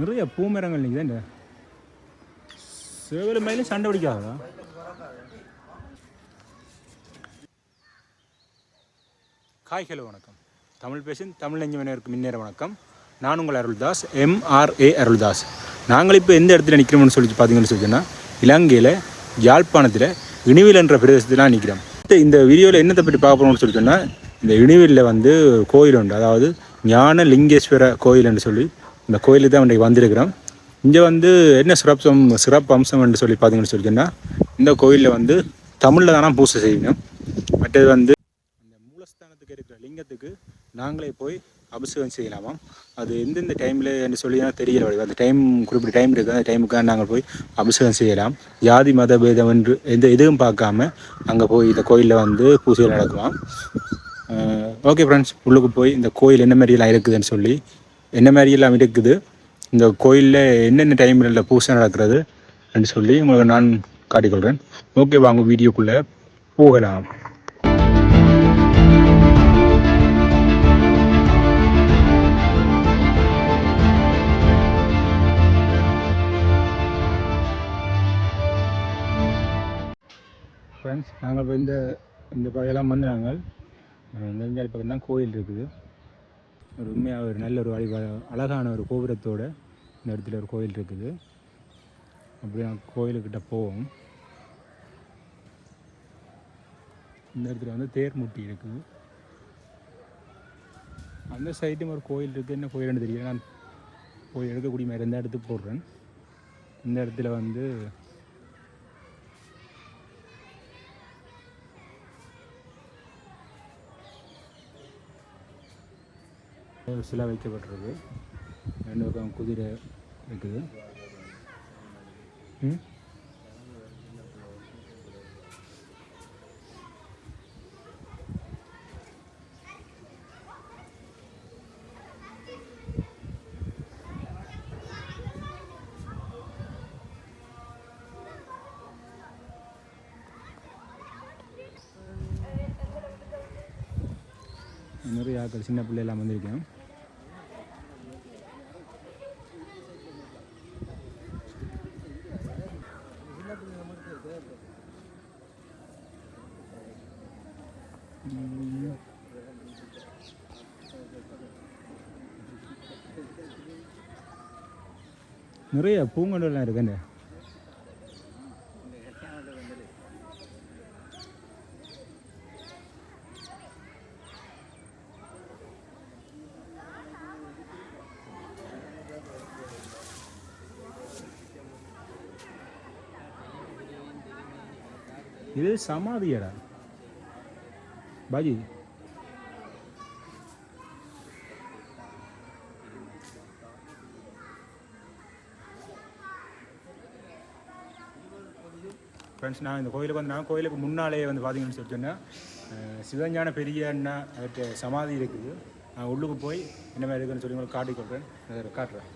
நிறைய பூமரங்கள் நிற்குது இந்த? சேவல் மயிலும் சண்டை பிடிக்காதா? காய் ஹலோ வணக்கம். தமிழ் பேசும் தமிழ் நெஞ்சமனருக்கு மின்னேற வணக்கம். நான் உங்கள் அருள்தாஸ் எம்ஆர்ஏ அருள்தாஸ். நாங்கள் இப்போ எந்த இடத்துல நிற்கிறோம்னு சொல்லி பார்த்தீங்கன்னு சொல்லிச்சுன்னா இலங்கையில் யாழ்ப்பாணத்தில் இனிவில் என்ற பிரதேசத்தில் நிற்கிறோம். இந்த வீடியோவில் என்னத்தை பற்றி பார்க்க போகிறோம்னு சொல்லி சொன்னால் இந்த இனிவிலில் வந்து கோயில் உண்டு. அதாவது ஞான லிங்கேஸ்வர கோயில் என்று சொல்லி இந்த கோயிலுக்கு தான் இன்றைக்கு வந்திருக்கிறோம். இங்கே வந்து என்ன சிறப்பம் சிறப்பு அம்சம் என்று சொல்லி பார்த்தீங்கன்னு சொல்லிச்சுன்னா இந்த கோயிலில் வந்து தமிழில் தானே பூசை செய்யணும். மற்றது வந்து அந்த மூலஸ்தானத்துக்கு இருக்கிற லிங்கத்துக்கு நாங்களே போய் அபிஷேகம் செய்யலாமாம் அது எந்தெந்த டைமில் சொல்லி தெரியல. வழி. அந்த டைம் குறிப்பிட்ட டைம் இருக்குது அந்த டைமுக்காக நாங்கள் போய் அபிஷேகம் செய்யலாம். ஜாதி மத பேதம் என்று எந்த எதுவும் பார்க்காம அங்கே போய் இந்த கோயிலில் வந்து பூஜைகள் நடக்கலாம். ஓகே ஃப்ரெண்ட்ஸ் உள்ளுக்கு போய் இந்த கோயில் என்ன மாதிரியெல்லாம் இருக்குதுன்னு சொல்லி என்ன மாதிரியெல்லாம் இருக்குது? இந்த கோயிலில் என்னென்ன டைமில் பூசை நடக்கிறது அப்படின்னு சொல்லி உங்களுக்கு நான் காட்டிக்கொள்கிறேன். ஓகே வாங்க வீடியோக்குள்ளே போகலாம். ஃப்ரெண்ட்ஸ் நாங்கள் இப்போ இந்த இந்த பகையெல்லாம் வந்து நாங்கள் நெஞ்சாலி பக்கம் தான் கோயில் இருக்குது. ஒரு உண்மையாக ஒரு நல்ல ஒரு வழிபாடு அழகான ஒரு கோபுரத்தோட இந்த இடத்துல ஒரு கோயில் இருக்குது. அப்படியே நாங்கள் கோயிலுக்கிட்ட போவோம். இந்த இடத்துல வந்து தேர்முட்டி இருக்குது அந்த சைட்டும் ஒரு கோயில் இருக்குது என்ன கோயில்னு தெரியல. நான் போய் எடுக்கக்கூடிய மாதிரி இருந்தால் இடத்துக்கு போடுறேன். இந்த இடத்துல வந்து சிலை வைக்கப்பட்டிருக்கு. ரெண்டு பக்கம் குதிரை இருக்குது. ம்? சின்ன பிள்ளை சின்ன வந்திருக்கேன். நிறைய பூங்கொண்டெல்லாம் இருக்குங்க சமாதியடா. பாஜி. ஃப்ரெண்ட்ஸ் நான் இந்த கோயிலுக்கு வந்து நான் கோயிலுக்கு முன்னாலே வந்து பார்த்தீங்கன்னு சொல்லி சொன்னேன் சிவஞான பெரிய அண்ணா அவர்கிட்ட சமாதி இருக்குது. நான் உள்ளுக்கு போய் என்ன மாதிரி இருக்குன்னு சொல்லி உங்களுக்கு காட்டிக்கொள்கிறேன் அதை காட்டுறேன்.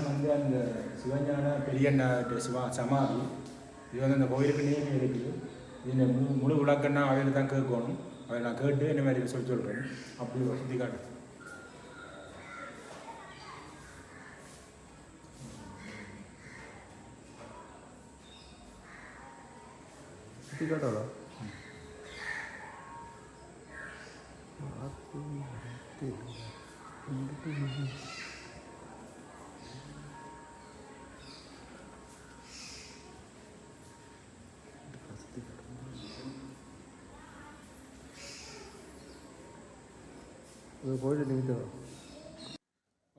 இதான் வந்து அந்த சிவஞான பெரியண்ணா சிவா சமாதி. இது வந்து அந்த கோயிலுக்கு நேமே இருக்குது. இது முழு முழு விளக்கன்னா அவையில் தான் கேட்கணும். அதை நான் கேட்டு என்ன மாதிரி சொல்லி சொல்கிறேன் அப்படி சுற்றி காட்டு சுற்றி காட்டாடா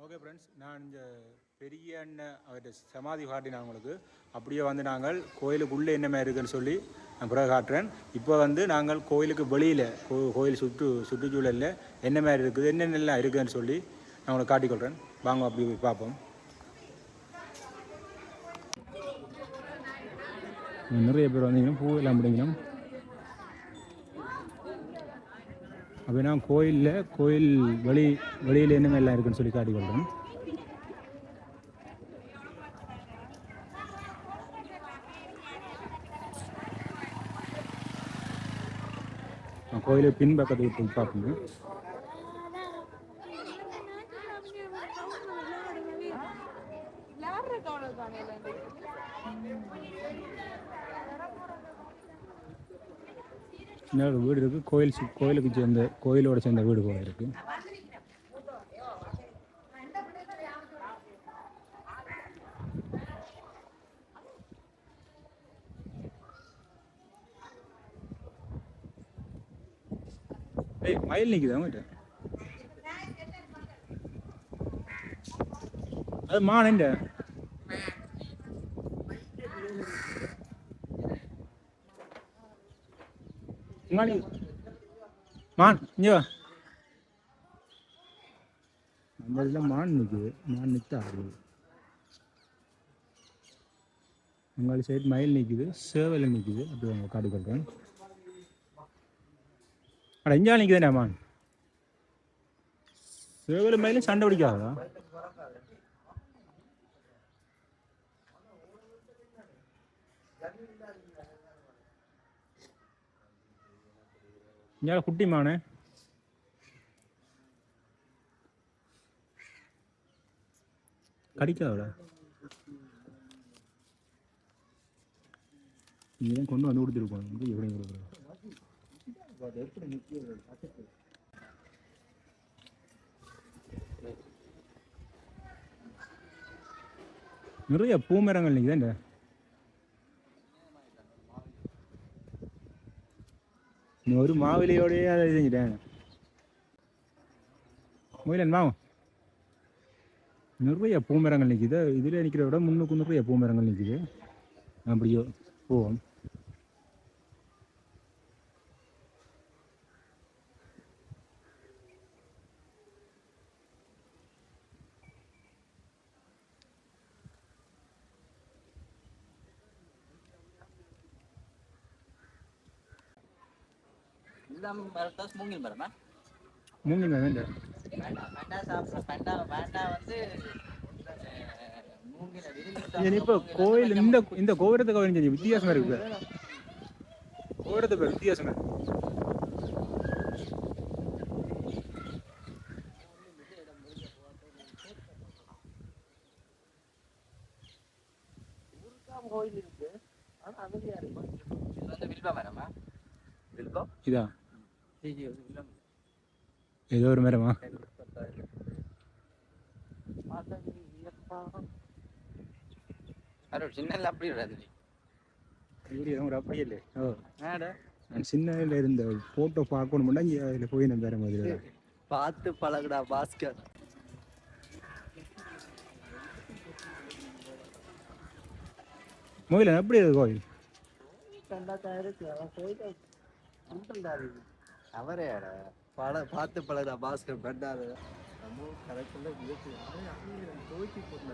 ஓகே ஃப்ரெண்ட்ஸ் நான் இந்த பெரிய அண்ணன் அவர்கிட்ட சமாதி காட்டினேன் உங்களுக்கு. அப்படியே வந்து நாங்கள் கோயிலுக்குள்ளே என்ன மாதிரி இருக்குன்னு சொல்லி நான் பிறகு காட்டுறேன். இப்போ வந்து நாங்கள் கோயிலுக்கு வெளியில் கோ கோயில் சுற்று சுற்றுச்சூழலில் என்ன மாதிரி இருக்குது என்னென்னலாம் இருக்குதுன்னு சொல்லி நான் உங்களுக்கு காட்டிக்கொள்கிறேன் வாங்க அப்படி பார்ப்போம். நிறைய பேர் வந்தீங்கன்னா பூ எல்லாம் பிடிக்கணும் அப்படின்னா கோயிலில் கோயில் வழி வழியில் என்னமே எல்லாம் இருக்குன்னு சொல்லி காட்டி கொள்கிறேன் கோயிலுக்கு பின்பக்கத்துக்கு போய் பார்க்கணும் இன்னொரு வீடு இருக்குது கோயில் சு- கோயிலுக்கு சேர்ந்த கோயிலோட சேர்ந்த வீடு போல இருக்கு. ஏய் மயில் நிற்குது அவங்ககிட்ட அது மானண்ட இங்காடி மான் இங்கே வா. நம்ம மான் நிற்குது மான் நிற்க ஆகுது உங்கள் சைடு மயில் நிற்குது சேவல் நிற்குது அப்படி அவங்க காட்டி கொடுக்குறேன். அட இங்கே நிற்குதுண்ணே மான். சேவல் மயிலும் சண்டை பிடிக்காதா இங்கே குட்டி மானு? கடிக்காதடா. இங்கே கொண்டு வந்து கொடுத்துருப்போம் வந்து எப்படி கொடுக்குறோம் நிறைய பூமரங்கள் நிற்குதாண்ட நீ ஒரு மாவிலையோடய அதை செஞ்சுட்டேன் முயலன் மாவும் நிறைய பூமரங்கள் நிற்கிது இதில் நிற்கிற விட முன்னுக்கு நிறைய பூமரங்கள் நிற்கிது அப்படியோ போவோம். இதுதான் மரத்தாஸ் மூங்கில் மரமா மூங்கில் வேண்டாம். பேண்டா பேண்டா சாப்பிட்ற பேண்டா பேண்டா வந்து இப்போ கோயில் இந்த இந்த கோபுரத்துக்கு கொஞ்சம் வித்தியாசமா இருக்கு கோபுரத்தை பேர் வித்தியாசமா. கோயில் இருக்கு ஆனா அமைதியா இருக்கும் இது வந்து வில்வ மரமா வில்வம் இதா இது? வந்து வில்வம் ஏதோ ஒரு மரமா சின்னல அப்படி அப்படியே இல்லை ஓ. சின்னதில் இருந்த ஃபோட்டோ பார்க்கணும்னா இங்கே அதில் போய் வேற மாதிரி பார்த்து பழகுடா பாஸ்கர். மொயில எப்படி இருக்கு கோயில் அவரே பழ பார்த்து பழக பாஸ்கர் பெண்டாரு? நம்ம கரெக்டில் இருக்கு போட்டு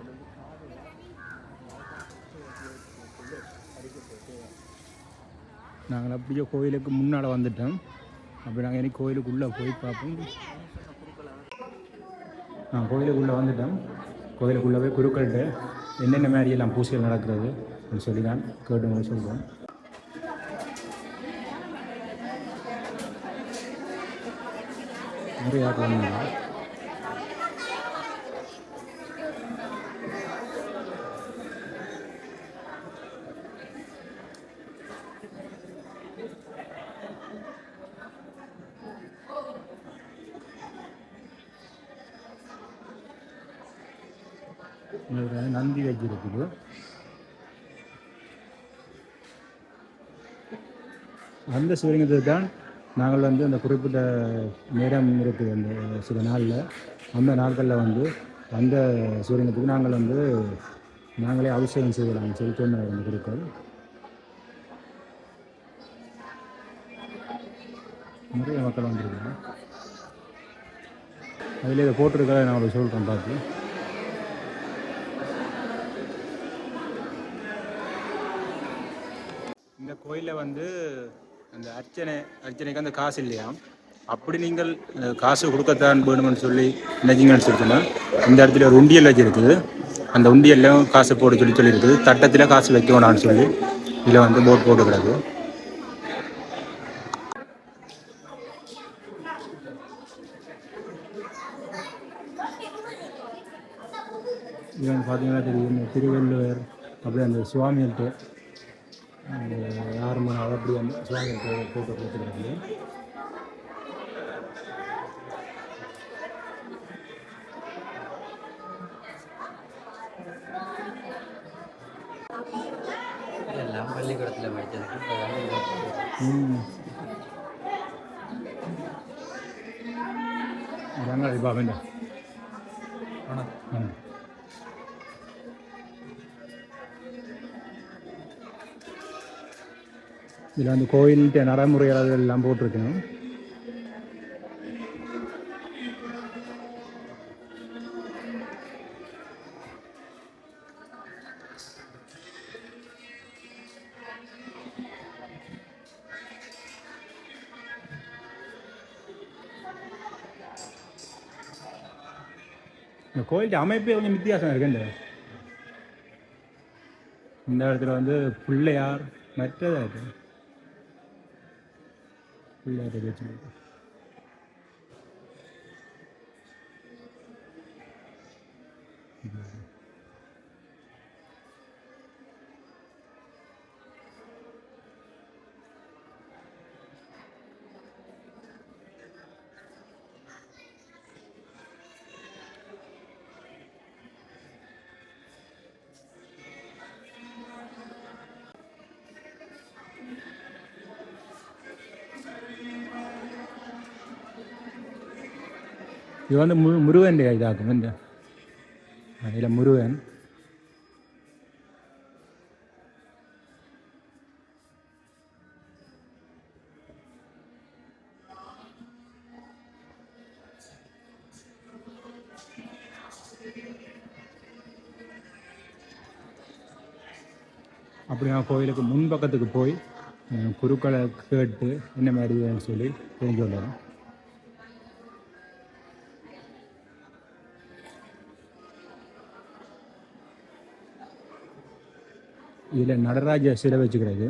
நாங்கள் அப்படியே கோயிலுக்கு முன்னால் வந்துட்டோம். அப்படி நாங்கள் இனி கோயிலுக்குள்ளே போய் பார்ப்போம். ஆ கோயிலுக்குள்ளே வந்துட்டோம். கோயிலுக்குள்ளே போய் குருக்கள்கிட்ட என்னென்ன மாதிரியெல்லாம் பூசைகள் நடக்கிறது அப்படின்னு சொல்லி தான் கேட்டு சொல்கிறோம் நிறைய நந்தி வைக்கிறது அந்த சிவலிங்கத்தை தான் நாங்கள் வந்து அந்த குறிப்பிட்ட நேரம் இருக்குது அந்த சில நாளில் அந்த நாட்களில் வந்து அந்த சூரியனத்துக்கு நாங்கள் வந்து நாங்களே அபிஷேகம் செய்யலாம் சொல்லி சொன்ன அந்த குறிக்கோள். நிறைய மக்கள் வந்துருக்காங்க. அதில் இதை போட்டிருக்கிறத நான் உங்களுக்கு சொல்கிறேன் பார்த்து. இந்த கோயிலில் வந்து அந்த அர்ச்சனை அர்ச்சனைக்கு அந்த காசு இல்லையா? அப்படி நீங்கள் காசு கொடுக்கத்தான் வேணும்னு சொல்லி நினைச்சிங்கன்னு சொல்லிச்சுன்னா இந்த இடத்துல ஒரு உண்டியல் வச்சுருக்குது அந்த உண்டியல்லையும் காசு போட சொல்லி சொல்லியிருக்குது. தட்டத்தில் காசு வைக்க வேணாம்னு சொல்லி இதில் வந்து போட் போட்டு கிடக்கு. பார்த்தீங்கன்னா தெரியும் திருவள்ளுவர் அப்படி அந்த சுவாமிகள்கிட்ட யார் மணி அப்படி அந்த சுவாமிகள்கிட்ட போட்டோ கொடுத்துருக்காங்க எல்லாம் பள்ளிக்கூடத்தில் இல்லை. ம். இப்போ இதில் வந்து கோயில்கிட்ட நடைமுறைகள் எல்லாம் போட்டிருக்கணும். இந்த கோயில்கிட்ட அமைப்பே கொஞ்சம் வித்தியாசம் இருக்கு இந்த இந்த இடத்துல வந்து பிள்ளையார் மற்றதாக இருக்குது பிள்ளையார் வச்சு இது வந்து மு முருகன் இதாகும் இந்த அதில் முருகன் அப்படி நான் கோயிலுக்கு முன்பக்கத்துக்கு போய் குருக்களை கேட்டு என்ன மாதிரி சொல்லி தெரிஞ்சு கொள்ளலாம். இதில் நடராஜ சிலை வச்சுக்கிறது.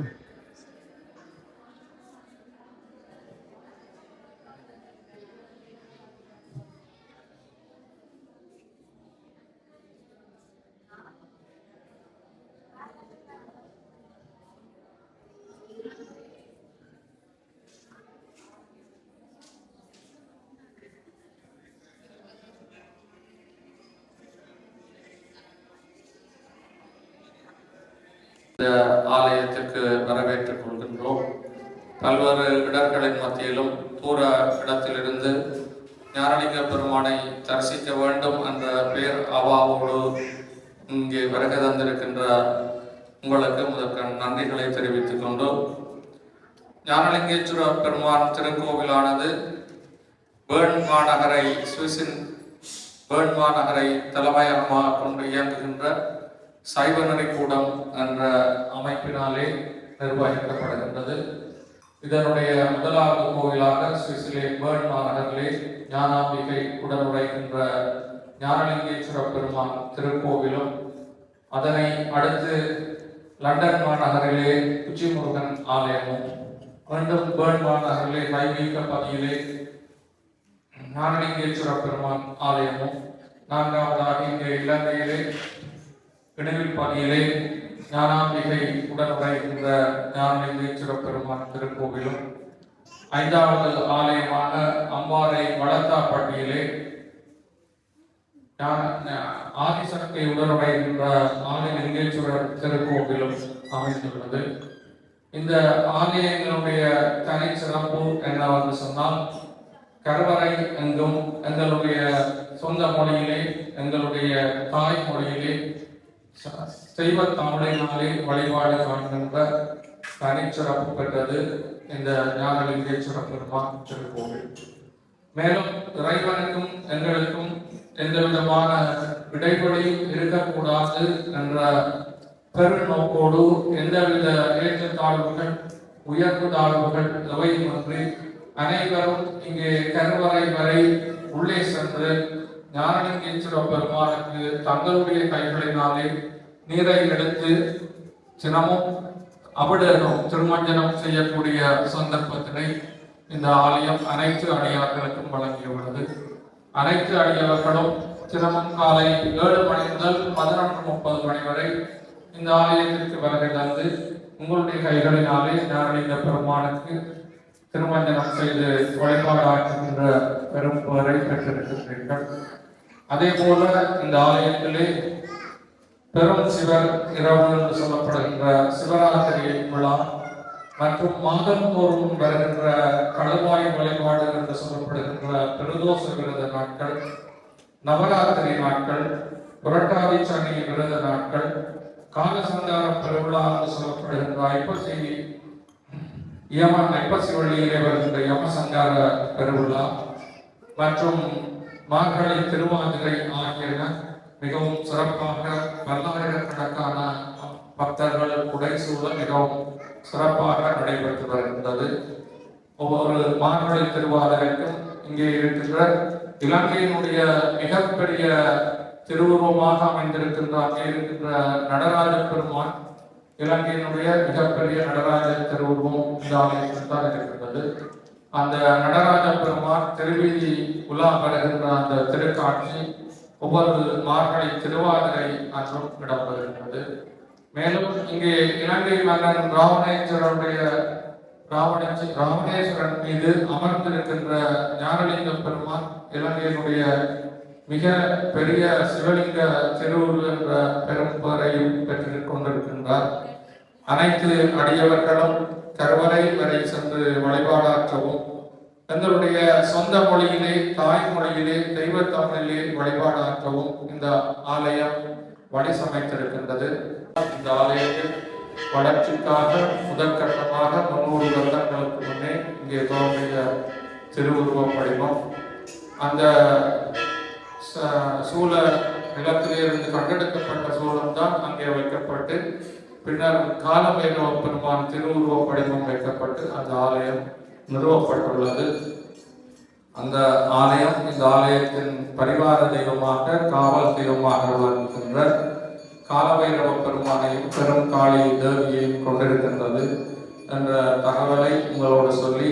இந்த ஆலயத்திற்கு வரவேற்றுக் கொள்கின்றோம். பல்வேறு இடர்களின் மத்தியிலும் தூர இடத்திலிருந்து ஞானலிங்க பெருமானை தரிசிக்க வேண்டும் என்ற பேர் அவாவோடு இங்கே வருகை தந்திருக்கின்ற உங்களுக்கு முதற்க நன்றிகளை தெரிவித்துக் கொண்டு ஞானலிங்கேஸ்வர பெருமான் திருக்கோவிலானது பேர்ன் மாநகரை சுவிஸின் பேர்ன் மாநகரை தலைமையகமாக கொண்டு இயங்குகின்ற சைவநெறி கூடம் என்ற அமைப்பினாலே நிர்வகிக்கப்படுகின்றது. இதனுடைய முதலாவது கோவிலாக சுவிசிலே பேர்ன் மாநகரிலே ஞானாம்பிகை உடனுடைகின்ற ஞானலிங்கேஸ்வர பெருமான் திருக்கோவிலும் அதனை அடுத்து லண்டன் மாநகரிலே உச்சிமுருகன் ஆலயமும் மீண்டும் பேர்ன் மாநகரிலே வைவீக பதியிலே ஞானலிங்கேஸ்வர பெருமான் ஆலயமும் நான்காவதாக இங்கே இலங்கையிலே இடைவில் பாதியிலே ஞானாம்பிகை உடனுடைகின்ற ஞானலிங்கேஸ்வர பெருமான் திருக்கோவிலும் ஐந்தாவது ஆலயமான அம்பாறை வளத்தாப்பட்டியிலே ஞான- ஆதிசக்தி உடனுடைகின்ற ஆதிலிங்கேஸ்வரர் திருக்கோவிலும் அமைந்துள்ளது. இந்த ஆலயங்களுடைய என வந்து சொன்னால் கருவறை எங்கும் எங்களுடைய சொந்த மொழியிலே எங்களுடைய தாய் மொழியிலே சைவ தமிழினாலே வழிபாடு காண்கின்ற தனிச்சிறப்பு பெற்றது இந்த ஞானலிங்கேஸ்வர பெருமான் திருக்கோவில் மேலும் இறைவனுக்கும் எங்களுக்கும் எந்த விதமான இடைவெளி இருக்கக்கூடாது என்ற பெருநோக்கோடு எந்தவித ஏற்றத்தாழ்வுகள் உயர்வு தாழ்வுகள் எவையுமின்றி அனைவரும் இங்கே கருவறை வரை உள்ளே சென்று ஞானலிங்கேஸ்வர பெருமானுக்கு தங்களுடைய கைகளினாலே நீரை எடுத்து சினமும் அபிடனும் திருமஞ்சனம் செய்யக்கூடிய சந்தர்ப்பத்தினை இந்த ஆலயம் அனைத்து அடியார்களுக்கும் வழங்கியுள்ளது. அனைத்து அடியார்களும் தினமும் காலை ஏழு மணி முதல் பதினொன்று முப்பது மணி வரை இந்த ஆலயத்திற்கு வருகை தந்து உங்களுடைய கைகளினாலே ஞானலிங்க பெருமானுக்கு திருமஞ்சனம் செய்து வழிபாடாக்குகின்ற பெரும் பெற்றிருக்கின்றீர்கள். அதே போல இந்த ஆலயத்திலே பெரும் சிவர் இரவு என்று சொல்லப்படுகின்ற சிவராத்திரி விழா மற்றும் மாதந்தோறும் வருகின்ற கடல்வாய் வழிபாடு என்று சொல்லப்படுகின்ற பிரதோஷ விரத நாட்கள் நவராத்திரி நாட்கள் புரட்டாதி சனி விரத நாட்கள் காலசந்தார பெருவிழா என்று சொல்லப்படுகின்ற ஐப்பசி யம ஐப்பசி வழியிலே வருகின்ற யமசங்கார பெருவிழா மற்றும் மார்கழி திருவாதிரை ஆகியன மிகவும் சிறப்பாக பல்லாயிரக்கணக்கான பக்தர்கள் உடைசூழ மிகவும் சிறப்பாக நடைபெற்று வருகின்றது. ஒவ்வொரு மார்கழி திருவாதிரைக்கும் இங்கே இருக்கின்ற இலங்கையினுடைய மிகப்பெரிய திருவுருவமாக அமைந்திருக்கின்ற அங்கே இருக்கின்ற நடராஜ பெருமான் இலங்கையினுடைய மிகப்பெரிய நடராஜ திருவுருவம் இந்த ஆலயத்தில் தான் இருக்கின்றது. அந்த நடராஜ பெருமான் திருவீதி உலா வருகின்ற அந்த திருக்காட்சி ஒவ்வொரு மார்கழி திருவாதிரை அன்றும் இடம்பெறுகின்றது. மேலும் இங்கே இலங்கை மன்னன் ராவணேஸ்வரனுடைய ராவணேஸ்வர ராவணேஸ்வரன் மீது அமர்ந்திருக்கின்ற ஞானலிங்க பெருமான் இலங்கையினுடைய மிக பெரிய சிவலிங்க திருவுரு என்ற பெரும் பெயரையும் பெற்றுக் கொண்டிருக்கின்றார். அனைத்து அடியவர்களும் கருவறை வரை சென்று வழிபாடாற்றவும் தங்களுடைய சொந்த மொழியிலே தாய்மொழியிலே தெய்வ தமிழிலே வழிபாடாற்றவும் இந்த ஆலயம் வழி சமைத்திருக்கின்றது இந்த ஆலயத்தில் வளர்ச்சிக்காக முதற்கட்டமாக முன்னூறு வருடங்களுக்கு முன்னே இங்கே தோன்றிய திருவுருவம் படிமம் அந்த ச- சூழ நிலத்திலே இருந்து கண்டெடுக்கப்பட்ட சூழம் தான் அங்கே வைக்கப்பட்டு பின்னர் காலபைரவ பெருமான் திருவுருவ படிமம் வைக்கப்பட்டு அந்த ஆலயம் நிறுவப்பட்டுள்ளது. அந்த ஆலயம் இந்த ஆலயத்தின் பரிவார தெய்வமாக காவல் தெய்வமாக வருகின்ற காலபைரவ பெருமானையும் பெரும் காளி தேவியையும் கொண்டிருக்கின்றது என்ற தகவலை உங்களோடு சொல்லி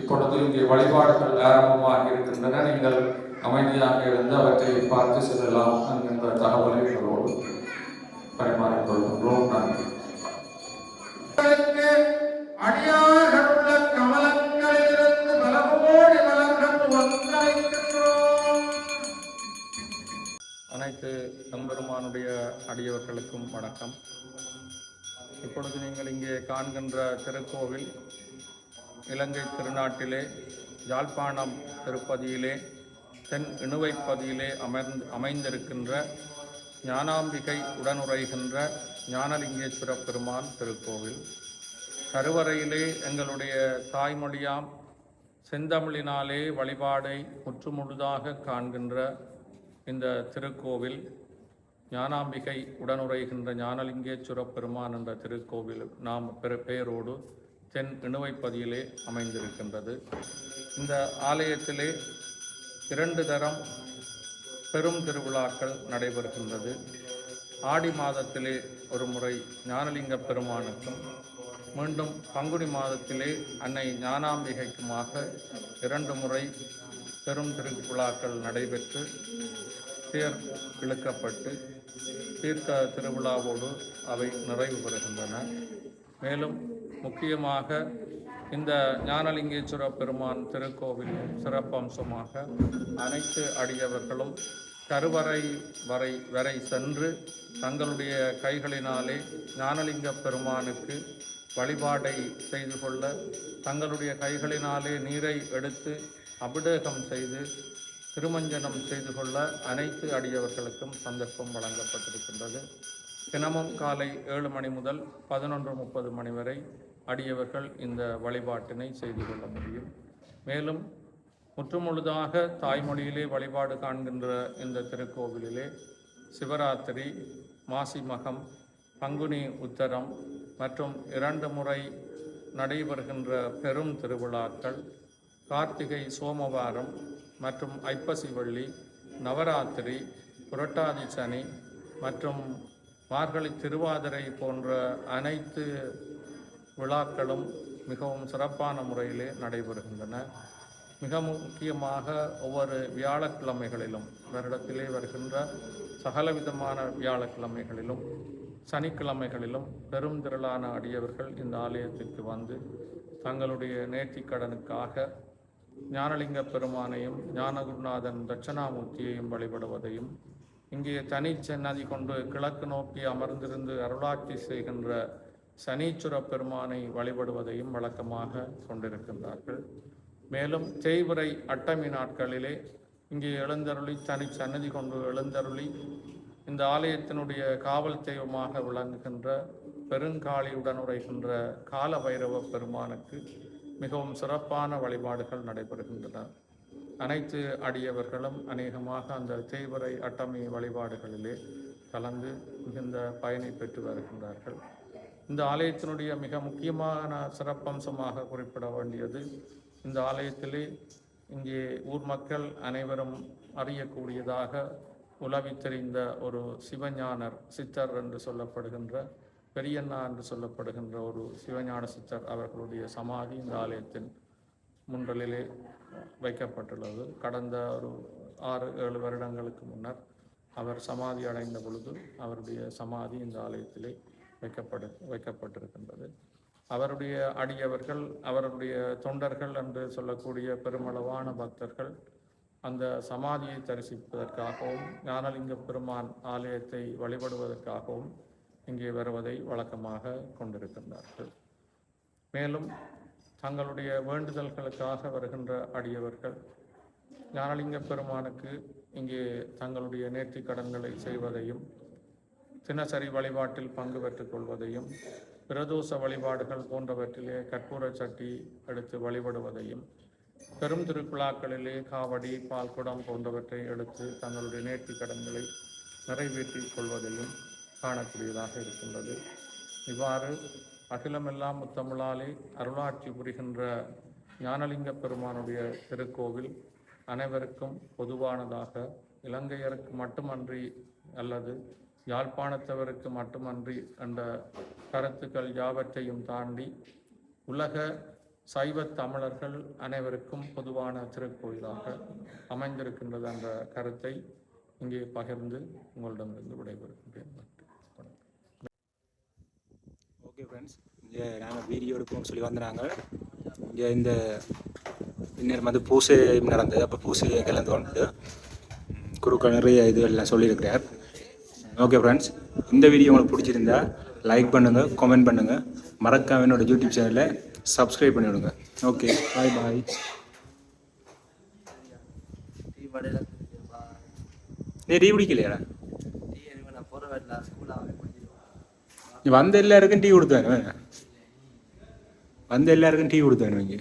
இப்பொழுது இங்கே வழிபாடுகள் ஆரம்பமாக இருக்கின்றன. நீங்கள் அமைதியாக இருந்து அவற்றை பார்த்து செல்லலாம் என்கின்ற தகவலை உங்களோடு பரிமாறிக்கொள்கின்றோம் நன்றி அடியார்களுள்ள கமலங்களிலிருந்து மலர்கள் அனைத்து நம்பெருமானுடைய அடியவர்களுக்கும் வணக்கம். இப்பொழுது நீங்கள் இங்கே காண்கின்ற திருக்கோவில் இலங்கை திருநாட்டிலே யாழ்ப்பாணம் திருப்பதியிலே தென் இணுவைப்பதியிலே அமர்ந்து அமைந்திருக்கின்ற ஞானாம்பிகை உடனுரைகின்ற ஞானலிங்கேஸ்வர பெருமான் திருக்கோவில். கருவறையிலே எங்களுடைய தாய்மொழியாம் செந்தமிழினாலே வழிபாடை முற்றுமுழுதாக காண்கின்ற இந்த திருக்கோவில் ஞானாம்பிகை உடனுரைகின்ற ஞானலிங்கேஸ்வர பெருமான் என்ற திருக்கோவில் நாம் பெரு பெயரோடு தென் இணுவைப்பதியிலே அமைந்திருக்கின்றது. இந்த ஆலயத்திலே இரண்டு தரம் பெரும் திருவிழாக்கள் நடைபெறுகின்றது. ஆடி மாதத்திலே ஒரு முறை ஞானலிங்க பெருமானுக்கும் மீண்டும் பங்குனி மாதத்திலே அன்னை ஞானாம்பிகைக்குமாக இரண்டு முறை பெரும் திருவிழாக்கள் நடைபெற்று தேர் இழுக்கப்பட்டு தீர்த்த திருவிழாவோடு அவை நிறைவு பெறுகின்றன. மேலும் முக்கியமாக இந்த ஞானலிங்கேஸ்வர பெருமான் திருக்கோவில் சிறப்பம்சமாக அனைத்து அடியவர்களும் கருவறை வரை வரை சென்று தங்களுடைய கைகளினாலே ஞானலிங்க பெருமானுக்கு வழிபாடை செய்து கொள்ள தங்களுடைய கைகளினாலே நீரை எடுத்து அபிடேகம் செய்து திருமஞ்சனம் செய்து கொள்ள அனைத்து அடியவர்களுக்கும் சந்தர்ப்பம் வழங்கப்பட்டிருக்கின்றது. தினமும் காலை ஏழு மணி முதல் பதினொன்று முப்பது மணி வரை அடியவர்கள் இந்த வழிபாட்டினை செய்து கொள்ள முடியும். மேலும் முற்றுமுழுதாக தாய்மொழியிலே வழிபாடு காண்கின்ற இந்த திருக்கோவிலிலே சிவராத்திரி மாசி மகம் பங்குனி உத்தரம் மற்றும் இரண்டு முறை நடைபெறுகின்ற பெரும் திருவிழாக்கள் கார்த்திகை சோமவாரம் மற்றும் ஐப்பசி வள்ளி நவராத்திரி புரட்டாதி சனி மற்றும் மார்கழி திருவாதிரை போன்ற அனைத்து விழாக்களும் மிகவும் சிறப்பான முறையிலே நடைபெறுகின்றன. மிக முக்கியமாக ஒவ்வொரு வியாழக்கிழமைகளிலும் வருடத்திலே வருகின்ற சகலவிதமான வியாழக்கிழமைகளிலும் சனிக்கிழமைகளிலும் பெரும் திரளான அடியவர்கள் இந்த ஆலயத்திற்கு வந்து தங்களுடைய நேர்த்திக்கடனுக்காக ஞானலிங்க பெருமானையும் ஞானகுருநாதன் தட்சணாமூர்த்தியையும் வழிபடுவதையும் இங்கே தனிச்சன்னதி கொண்டு கிழக்கு நோக்கி அமர்ந்திருந்து அருளாட்சி செய்கின்ற சனீச்சுர பெருமானை வழிபடுவதையும் வழக்கமாக கொண்டிருக்கின்றார்கள். மேலும் தேய்பிறை அட்டமி நாட்களிலே இங்கே எழுந்தருளி தனி சன்னதி கொண்டு எழுந்தருளி இந்த ஆலயத்தினுடைய காவல் தெய்வமாக விளங்குகின்ற பெருங்காளியுடன் உரைகின்ற கால பைரவ பெருமானுக்கு மிகவும் சிறப்பான வழிபாடுகள் நடைபெறுகின்றன. அனைத்து அடியவர்களும் அநேகமாக அந்த தேய்வரை அட்டமி வழிபாடுகளிலே கலந்து மிகுந்த பயனை பெற்று வருகின்றார்கள். இந்த ஆலயத்தினுடைய மிக முக்கியமான சிறப்பம்சமாக குறிப்பிட வேண்டியது இந்த ஆலயத்திலே இங்கே ஊர் மக்கள் அனைவரும் அறியக்கூடியதாக உலவி தெரிந்த ஒரு சிவஞானர் சித்தர் என்று சொல்லப்படுகின்ற பெரியண்ணா என்று சொல்லப்படுகின்ற ஒரு சிவஞான சித்தர் அவர்களுடைய சமாதி இந்த ஆலயத்தின் முன்றலிலே வைக்கப்பட்டுள்ளது. கடந்த ஒரு ஆறு ஏழு வருடங்களுக்கு முன்னர் அவர் சமாதி அடைந்த பொழுது அவருடைய சமாதி இந்த ஆலயத்திலே வைக்கப்படு வைக்கப்பட்டிருக்கின்றது. அவருடைய அடியவர்கள் அவருடைய தொண்டர்கள் என்று சொல்லக்கூடிய பெருமளவான பக்தர்கள் அந்த சமாதியை தரிசிப்பதற்காகவும் ஞானலிங்க பெருமான் ஆலயத்தை வழிபடுவதற்காகவும் இங்கே வருவதை வழக்கமாக கொண்டிருக்கின்றார்கள். மேலும் தங்களுடைய வேண்டுதல்களுக்காக வருகின்ற அடியவர்கள் ஞானலிங்க பெருமானுக்கு இங்கே தங்களுடைய நேர்த்தி கடன்களை செய்வதையும் தினசரி வழிபாட்டில் பங்கு பெற்றுக் கொள்வதையும் பிரதோஷ வழிபாடுகள் போன்றவற்றிலே கற்பூர சட்டி எடுத்து வழிபடுவதையும் பெரும் திருவிழாக்களிலே காவடி பால்குடம் போன்றவற்றை எடுத்து தங்களுடைய நேற்று கடன்களை நிறைவேற்றிக் கொள்வதையும் காணக்கூடியதாக இருக்கின்றது. இவ்வாறு அகிலமெல்லாம் முத்தமிழாலே அருளாட்சி புரிகின்ற ஞானலிங்க பெருமானுடைய திருக்கோவில் அனைவருக்கும் பொதுவானதாக இலங்கையருக்கு மட்டுமன்றி அல்லது யாழ்ப்பாணத்தவருக்கு மட்டுமன்றி அந்த கருத்துக்கள் யாவற்றையும் தாண்டி உலக சைவ தமிழர்கள் அனைவருக்கும் பொதுவான திருக்கோயிலாக அமைந்திருக்கின்றது என்ற கருத்தை இங்கே பகிர்ந்து உங்களிடமிருந்து விடைபெறுகின்றேன். ஓகே ஃப்ரெண்ட்ஸ் இங்கே நாங்கள் வீடியோ எடுப்போம்னு சொல்லி வந்தாங்க இங்கே இந்த இன்னும் வந்து பூசை நடந்தது. அப்போ பூசை கலந்து கொண்டு ம், குருக்கள் நிறைய இது எல்லாம் சொல்லியிருக்கிறார். ஓகே ஃப்ரெண்ட்ஸ் இந்த வீடியோ உங்களுக்கு பிடிச்சிருந்தா லைக் பண்ணுங்கள் கமெண்ட் பண்ணுங்கள் மறக்காம என்னோட யூடியூப் சேனலை சப்ஸ்கிரைப் பண்ணி விடுங்க ஓகே பாய் பாய் நீ டீ பிடிக்கலையாடா டீ எனக்கு நான் போகிற வேட்டில் ஸ்கூலாக குடிச்சிருவேன் நீ வந்த எல்லாருக்கும் டீ கொடுத்தானு வந்த எல்லாருக்கும் டீ கொடுத்தானு இங்கே.